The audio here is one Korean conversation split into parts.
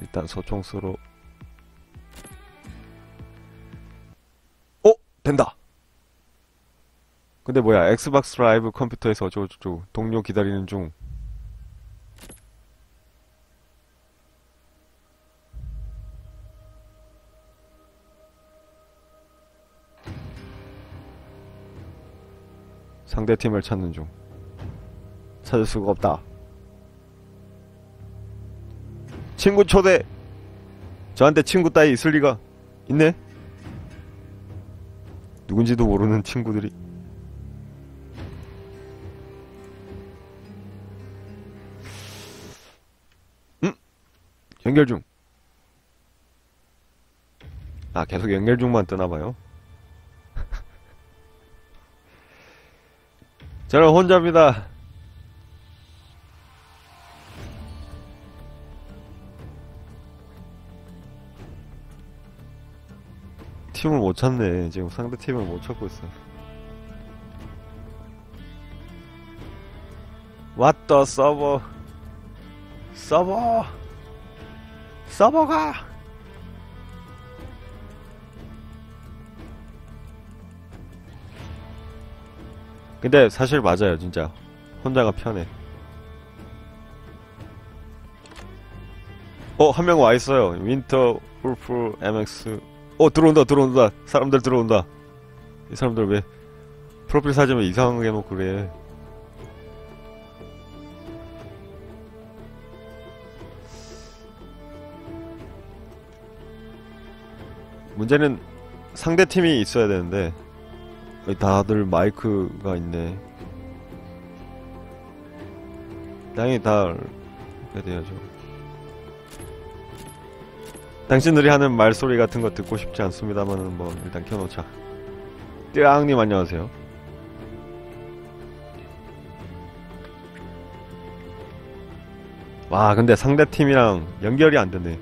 일단 소총수로. 어? 된다. 근데 뭐야 엑스박스 라이브 컴퓨터에서 어쩌고저쩌고 동료 기다리는 중. 상대팀을 찾는 중. 찾을 수가 없다 친구 초대 저한테 친구 따위 있을 리가 있네 누군지도 모르는 친구들이 음? 연결 중. 아, 계속 연결 중만 뜨나봐요. 저는 혼자입니다. 팀을 못 찾네. 지금 상대 팀을 못 찾고 있어. 왔다 서버 서버 서버가? 근데 사실 맞아요 진짜. 혼자가 편해. 어 한 명 와있어요. 윈터 울프 MX 어 들어온다 들어온다. 사람들 들어온다. 이 사람들 왜 프로필 사진을 이상하게 해놓고 그래? 문제는 상대팀이 있어야 되는데 다들 마이크가 있네. 당연히 다 이렇게 돼야죠 당신들이 하는 말소리 같은 거 듣고 싶지 않습니다만은 뭐 일단 켜놓자 띠앙님 안녕하세요 와 근데 상대팀이랑 연결이 안 되네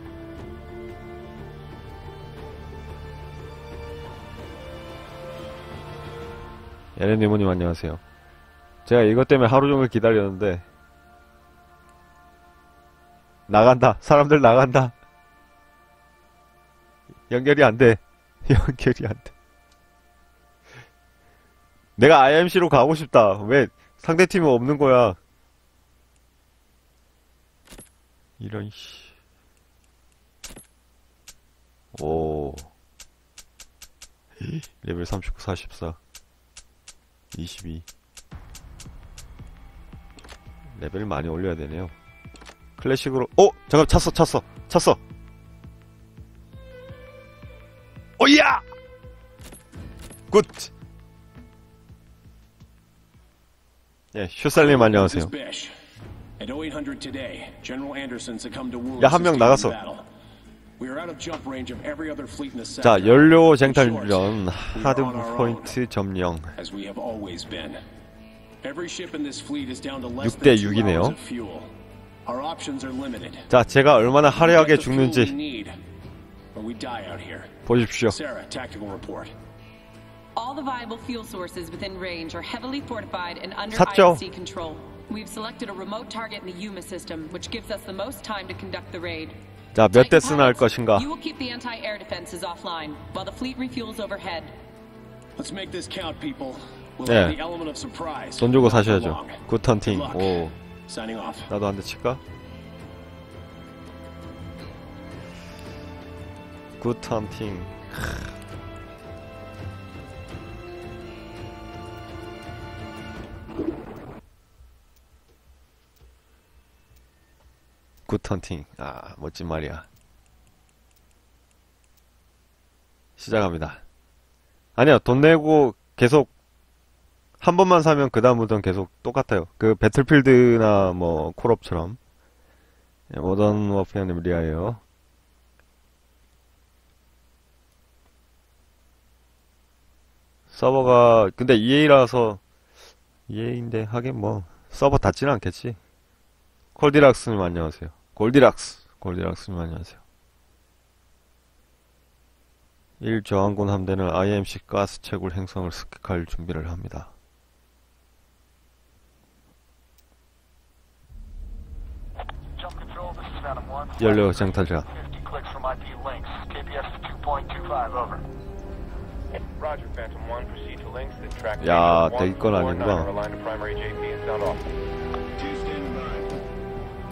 에렌니모님 안녕하세요. 제가 이것 때문에 하루 종일 기다렸는데 나간다. 사람들 나간다. 연결이 안 돼. 연결이 안 돼. 내가 IMC로 가고 싶다. 왜 상대팀이 없는 거야? 이런 씨. 오. 레벨 39, 44. 22 레벨 많이 올려야 되네요 클래식으로 어! 잠깐 찼어 찼어 찼어 오야! 굿! 예, 슈살님 안녕하세요 야, 한 명 나갔어. 자, 연료 쟁탈전 하드 포인트 점령 6대 6이네요. 자, 제가 얼마나 화려하게 죽는지 보십시오 All the viable fuel sources within range are heavily fortified and under 샀죠? IFC control. We've selected a remote target in the Yuma system, which gives us the most time to conduct the raid. 자, 몇 대 쓰나 할 것인가 You will keep the anti-air defenses offline while the fleet refuels overhead. Let's make this count, people. We'll 예. have the element of surprise. 돈 주고 not for 사셔야죠 long. 굿헌팅 Good luck. 오 Signing off. 나도 한 대 칠까? 굿헌팅 굿헌팅 아 멋진 말이야. 시작합니다. 아니야 돈 내고 계속 한 번만 사면 그 다음부터는 계속 똑같아요. 그 배틀필드나 뭐 콜업처럼. 예, 모던 워페어님 리아예요. 서버가 근데 EA라서 EA인데 하긴 뭐 서버 닫지는 않겠지. 콜디락스님 안녕하세요. 골디락스 골디락스님 안녕하세요. 1 저항군 함대는 IMC 가스 채굴 행성을 습격할 준비를 합니다. Jump control, this is Phantom 1. 연료 장탈자. 야, Phantom 대기권 1, 아니구나. 49 are aligned to primary JP and sound off.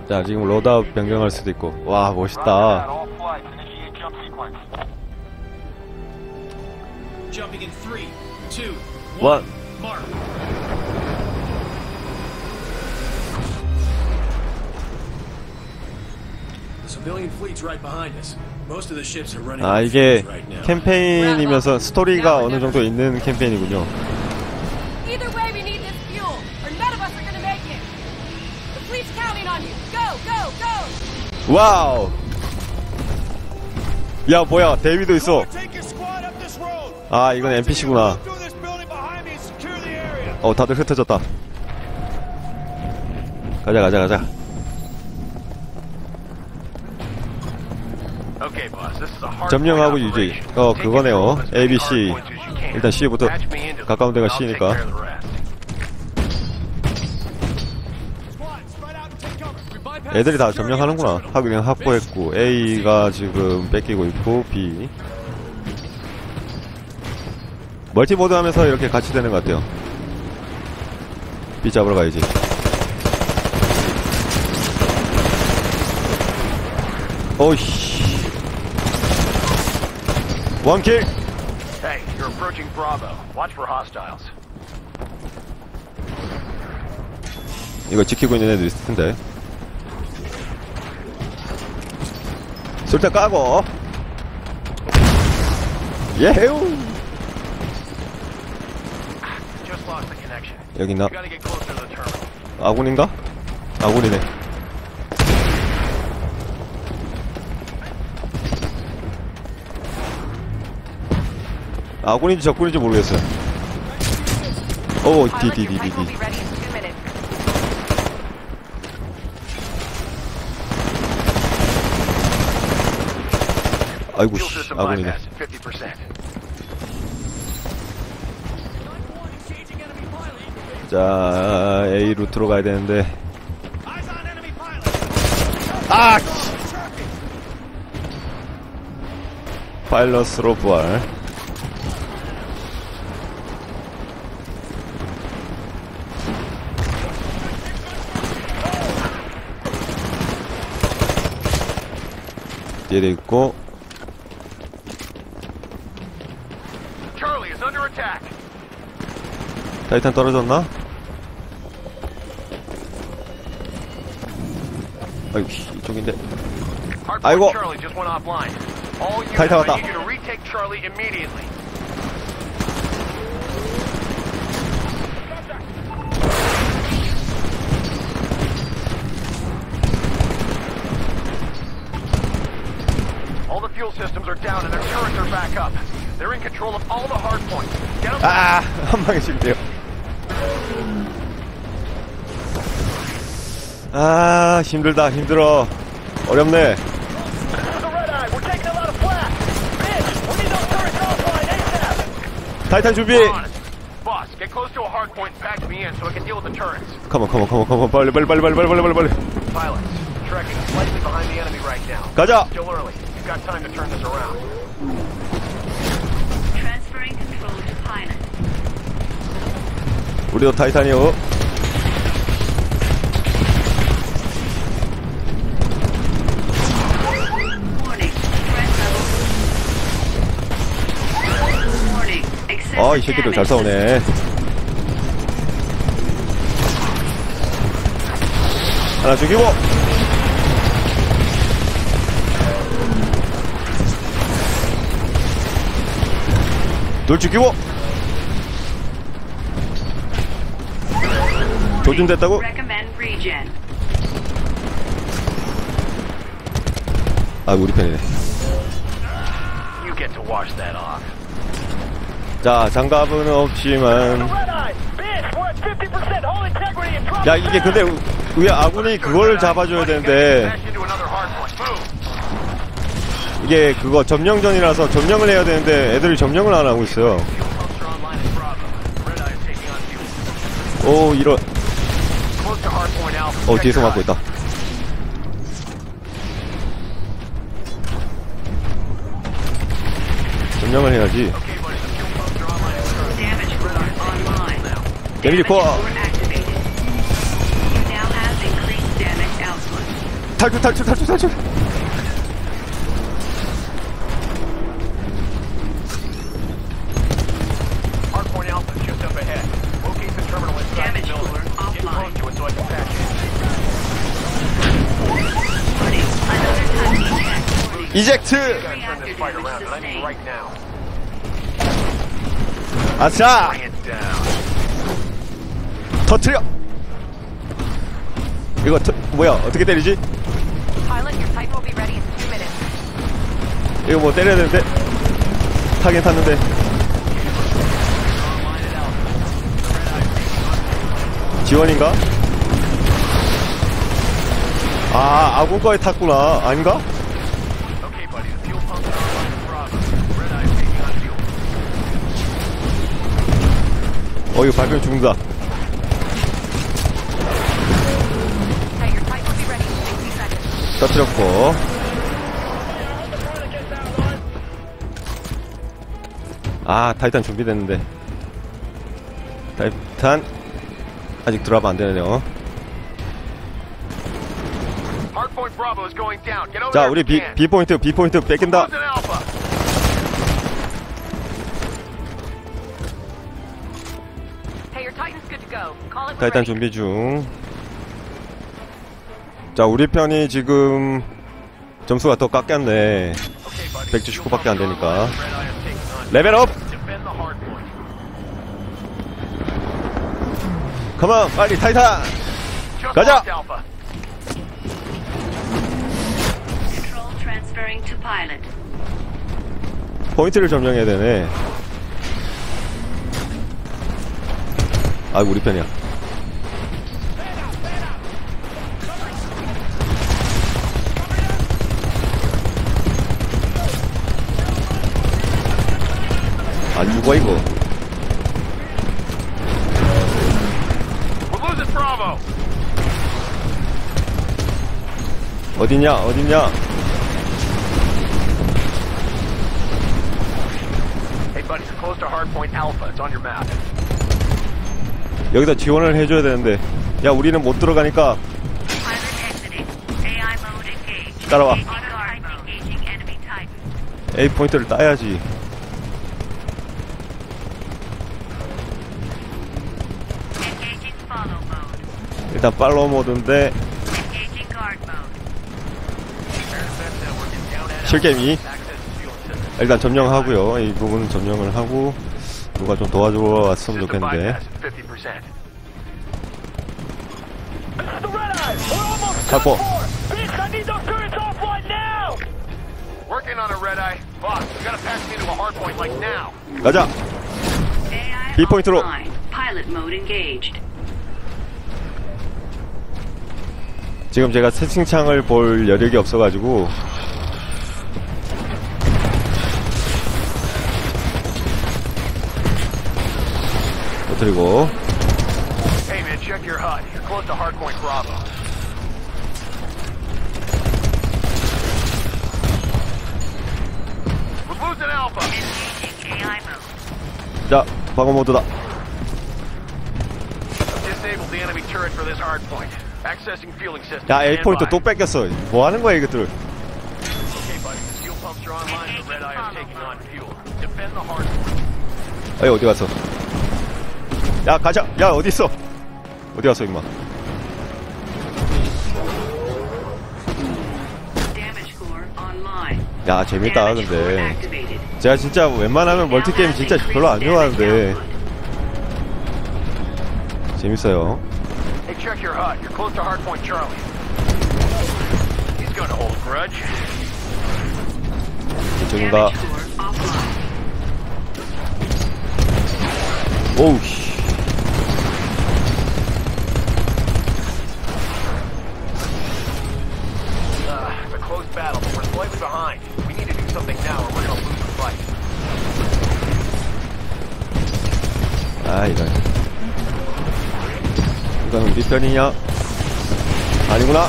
자, 지금 로드아웃 변경할 수도 있고. 와. 멋있다. All 아, 이게. 캠페인이면서 스토리가 어느 정도 있는 캠페인이군요. Either way, we need this fuel, or none of us are gonna make it. The fleet's counting on you. Go, go, go! 와우! 야, 뭐야, 데이비도 있어. 아, 이건 NPC구나. 어, 다들 흩어졌다. 가자, 가자, 가자. 점령하고 유지. 어, 그거네요. control of as many A, B, C. hard points as you can. 일단 C부터. 가까운 데가 C니까. 애들이 다 점령하는구나. 하긴 확보했고, A가 지금 뺏기고 있고, B. 멀티모드 하면서 이렇게 같이 되는 것 같아요. B 잡으러 가야지. 오이씨. 원킬! Hey, you're approaching Bravo. Watch for hostiles. 이거 지키고 있는 애들 있을 텐데. 쏠때 까고. connection. 여기 있나? 아군인가? 아군이네. 아군인지 적군인지 모르겠어요. 오, 디, 디, 디, 디, 디. ready in two minutes. 아이고, 씨, 아군이네. bypass at 50%. 자, A 루트로 가야 되는데. 아! 파일럿으로 부활. 뒤에 있고. 타이탄 떨어졌나? 아이고, 씨, 이쪽인데. 아이고. 타이탄 왔다. down and their turrets are back up. They're in control of all the hard points. Get them 아, 한 방에 실대요. 아, 힘들다, 힘들어. 어렵네. the red eye. We're taking a lot of flak. Bitch, we need those turrets offline ASAP. 타이탄 준비! We're on it. Boss, get close to a hard point and patch me in so I can deal with the turrets. 컴온, 컴온, 컴온, 컴온, 빨리, 빨리, 빨리, 빨리, 빨리, 빨리, 빨리. Pilots, trekking slightly behind the enemy right now. 가자! Still early. You've got time to turn this around. Transferring control to pilot. 우리도. Excessive 아, 이 새끼들 잘 싸우네. 하나 죽이고! 둘 죽이고! 조준됐다고? 아, 우리 편이네. 자, 장갑은 없지만. Red eye! Bitch, we're at 50% hold integrity and drop 야, 이게 근데, 왜 아군이 그걸 잡아줘야 되는데, 이게 그거 점령전이라서 점령을 해야 되는데 애들이 점령을 안 하고 있어요. 오 이런. 어 뒤에서 맞고 있다. 점령을 해야지. 데미지 코어 탈출 탈출 탈출 탈출. 이젝트. Down. 터트려. 이거 터, 뭐야? 어떻게 때리지? 이거 뭐 때려야 되는데. 타긴 탔는데. 지원인가? 아, 아군 거에 탔구나. 아닌가? 어, 이거 밟으면 죽는다. Hey, your Titan will be ready in 60 seconds. 터트렸고. 아, 타이탄 준비됐는데. 타이탄, 아직 드랍 안 되네요. 자, 우리 if you B, can. B 포인트, B 포인트 뺏긴다. 타이탄 ready. 준비 중. 자, 우리 편이 지금 점수가 더 깎였네. Okay, buddy. 179밖에 안 되니까. Red Eye is taking on 레벨 업! Defend the hardpoint. 컴온, 빨리 타이탄! 가자! 포인트를 점령해야 되네. 아, 우리 편이야. 안 죽어, 이거. We're losing Bravo. 어딨냐, 어딨냐. Hey, buddy. You're close to hardpoint Alpha. It's on your map. 여기다 지원을 해줘야 되는데. 야, 우리는 못 들어가니까. 따라와. A 포인트를 따야지. 일단 팔로우 모드인데 system. 일단 점령하고요. 이 부분은 점령을 하고 누가 좀 도와주러 왔으면 좋겠는데. bypass is 50%. The red eye! We're almost 갖고 Bitch, I need those turrets offline now! Working on a red eye. Boss, we gotta pass it into a hardpoint like now. 가자. B 포인트로. 지금 제가 채팅창을 볼 여력이 없어가지고 그리고 Hey, man, check your HUD. You're close to hardpoint Bravo. We're losing Alpha. Engaging AI mode. 자 방어 모드다. Disable the enemy turret for this fueling system. 야 A Stand 포인트 by. 또 뺏겼어. 뭐 하는 거야 이것들? Okay, buddy. The fuel pumps are online and the red eye is taking on fuel. Defend the hardpoint. 아이 어디 갔어? 야 가자. 야 어디 있어? 어디 갔어 임마? 야 재밌다 근데. 제가 진짜 웬만하면 멀티 게임 진짜 별로 안 좋아하는데 재밌어요. Hey, check your HUD. You're close to hardpoint Charlie. He's gonna hold a grudge. 이쪽인가? Damage core offline. 오우 씨. Uh, it's a close battle, but we're slightly behind. We need to do something now or we're gonna lose the fight. 아 이런. 이건 우리 편이냐? 아니구나.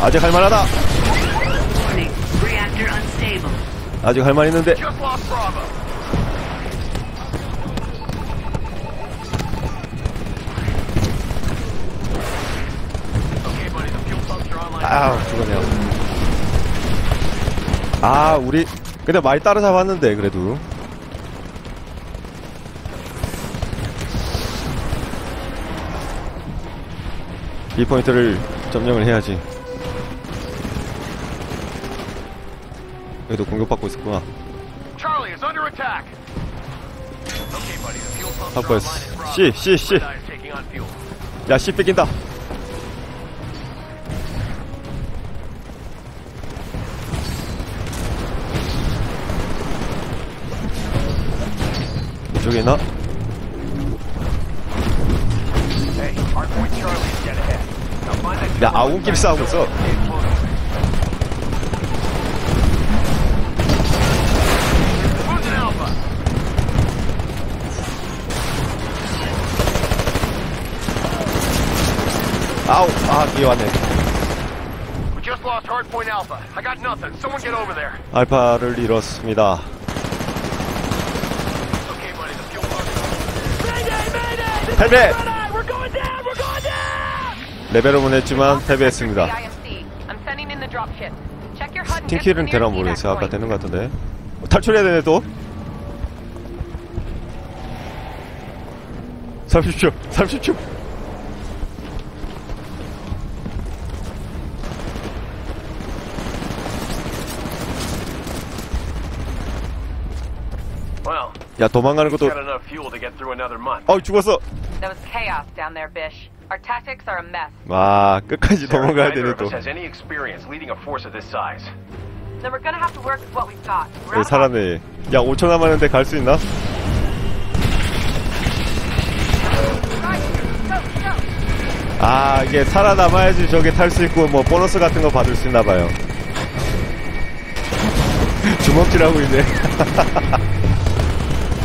아직 할만하다. 아직 할만 있는데. 아, 죽었네요. 아, 우리, 근데 많이 따라잡았는데, 그래도. 이 포인트를 점령을 해야지. 여기도 공격받고 있었구나. 확보했어. online in Bravo. C, C, C. Red Eye is taking on fuel. 야, 씨 뺏긴다. That 야, 아웅끼리 싸우고 있어. 아우, 아, 뒤에 왔네. We just lost hardpoint Alpha. I got nothing. Someone get over there. 알파를 잃었습니다. Okay, buddy, the fuel pumps. Mayday! Mayday! This 패배! is Red Eye! We're going down! We're going down! 레벨업은 했지만 패배했습니다. The 되나 모르겠어요. 아까 되는. 것 같은데. 어, 탈출해야 되네, 또. 30초, 30초. Well, 야, 도망가는 것도. 어, 죽었어. That was chaos down there, Bish. Our tactics are a mess. 와, 끝까지 neither 되네, 또. has any experience leading a force of this size. Then we're gonna have to work with what we've got. We're 여기 out of 살았네. 야, 5초 남았는데 갈 수 있나? Right, go, go. 아, 이게 살아남아야지 저게 탈 수 있고, 뭐, 보너스 같은 거 받을 수 있나 봐요. 주먹질하고 있네.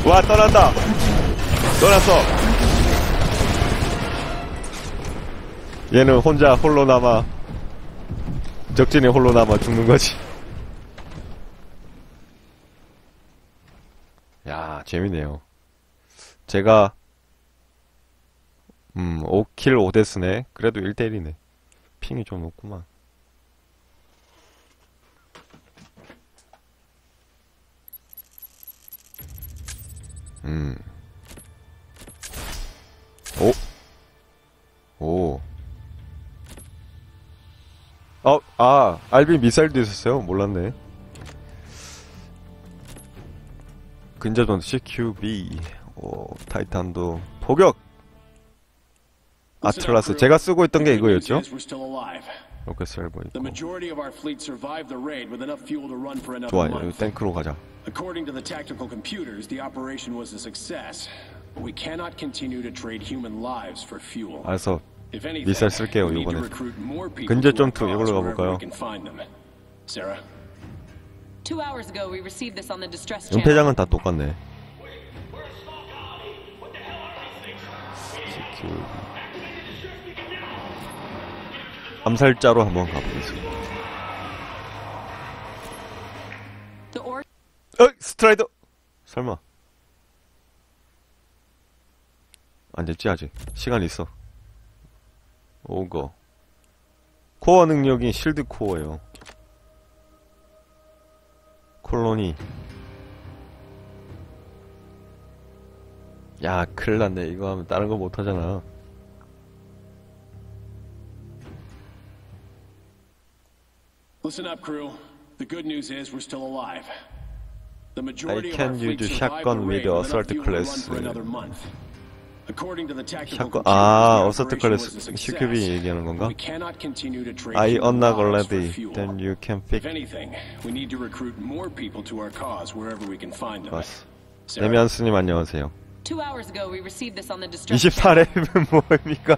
와, 떠난다! 떠났어! 얘는 혼자 홀로 남아, 적진이 홀로 남아 죽는 거지. 야, 재밌네요. 제가 음, 5킬 5데스네. 그래도 1대1이네. 핑이 좀 높구만. 음. 오. 오. 어, 아, 알빈 미사일도 있었어요? 몰랐네. 근자전 CQB. 오, 타이탄도. 포격! 아틀라스. 제가 쓰고 있던 게 이거였죠? 로켓 The 있고. 좋아요. 여기. 탱크로 가자. According to the tactical computers, the operation was a success. We cannot continue to trade human lives for fuel. 알았어. 미사일 쓸게요, our 점투 cause 이걸로 가볼까요? 은폐장은 다 똑같네. 암살자로 한번 가보겠습니다. 어, 스트라이더. 설마. 안 됐지 아직. 시간 있어. 오거. 코어 능력이 실드 코어예요. 콜로니. 야, 큰일 났네. 이거 하면 다른 거 못 하잖아. listen up, crew. The good news is we're still alive. The majority of can use survived shotgun the with the assault class. 샷건, 아, the 어서트 success. CQB 얘기하는 건가? We cannot continue to trade I unlock already. Then you can If fix. anything, we need to recruit more people to our cause wherever we can find them. 봤어. Sarah, 데미안스님 안녕하세요. Two hours ago, we received this on the distress channel. 24렙은 뭡니까?